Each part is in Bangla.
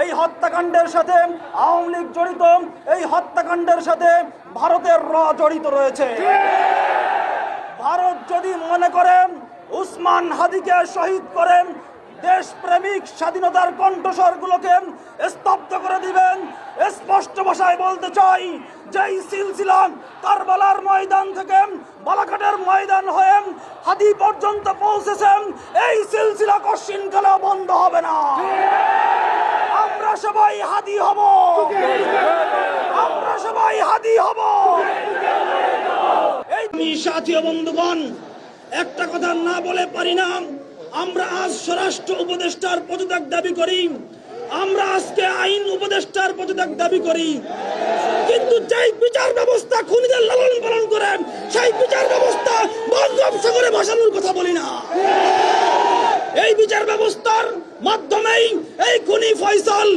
এই হত্যাকাণ্ডের সাথে আওয়ামী লীগ জড়িত, এই হত্যাকাণ্ডের সাথে ভারতের র জড়িত রয়েছে। ভারত যদি মনে করেন উসমান হাদিকে শহীদ করেন দেশপ্রেমিক স্বাধীনতার কণ্ঠস্বরগুলোকে স্তব্ধ করে দিবেন, স্পষ্ট ভাষায় বলতে চাই যেই সিলসিলা কারবালার ময়দান থেকে বালাঘাটের ময়দান হয়ে হাদি পর্যন্ত পৌঁছেছেন, এই সিলসিলা কশিন কালেও বন্ধ হবে না। সবাই হাদি হব। আমরা সবাই হাদি হব। এই সাথী বন্ধুগণ, একটা কথা না বলে পারি না। আমরা আজ স্বরাষ্ট্র উপদেষ্টার পদত্যাগ দাবি করি। আমরা আজকে আইন উপদেষ্টার পদত্যাগ দাবি করি। কিন্তু যেই বিচার ব্যবস্থা খুনিদের লালন পালন করেন সেই বিচার ব্যবস্থা বঙ্গোপসাগরে ভাসানোর কথা বলি না। এই বিচার ব্যবস্থার মাধ্যমেই এই খুনি ফয়সাল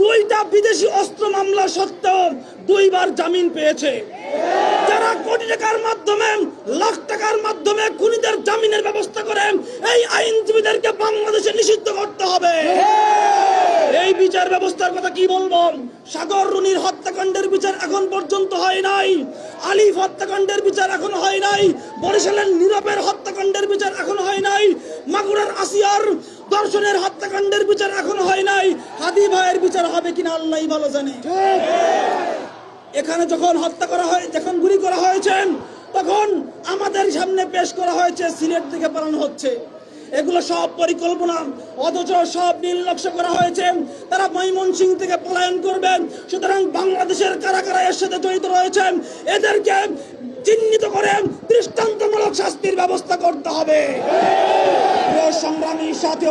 দুইটা বিদেশি অস্ত্র মামলা সত্ত্বেও দুইবার জামিন পেয়েছে। যারা কোটি টাকার মাধ্যমে, লাখ টাকার মাধ্যমে খুনিদের জামিনের ব্যবস্থা করেন এই আইনজীবীদেরকে বাংলাদেশে নিষিদ্ধ করতে হবে। এই বিচার ব্যবস্থার কথা কি বলব? সাগর রুনির হত্যাকাণ্ডের বিচার এখন পর্যন্ত হয় নাই। আলিফ হত্যাকাণ্ডের বিচার এখন হয় নাই। বরিশালের নীরবের হত্যাকাণ্ডের বিচার এখন হয় নাই মাগুরার আসিয়ার দর্শনের হত্যাকাণ্ডের বিচার এখন হয় নাই। হাদি ভাইয়ের বিচার হবে কিনা আল্লাহ ভালো জানে। এখানে যখন হত্যা করা হয়, যখন গুলি করা হয়েছে, তখন আমাদের সামনে পেশ করা হয়েছে, সিলেট থেকে পালানো হচ্ছে। এগুলো সব পরিকল্পনা, অথচ সব নির্লক্ষ করা হয়েছে। তারা ময়মনসিং থেকে পলায়ন করবেন সুতরাং বাংলাদেশের কারা কারা এর সাথে জড়িত রয়েছেন এদেরকে চিহ্নিত করে দৃষ্টান্তমূলক শাস্তির ব্যবস্থা করতে হবে। সংগ্রামী সাথী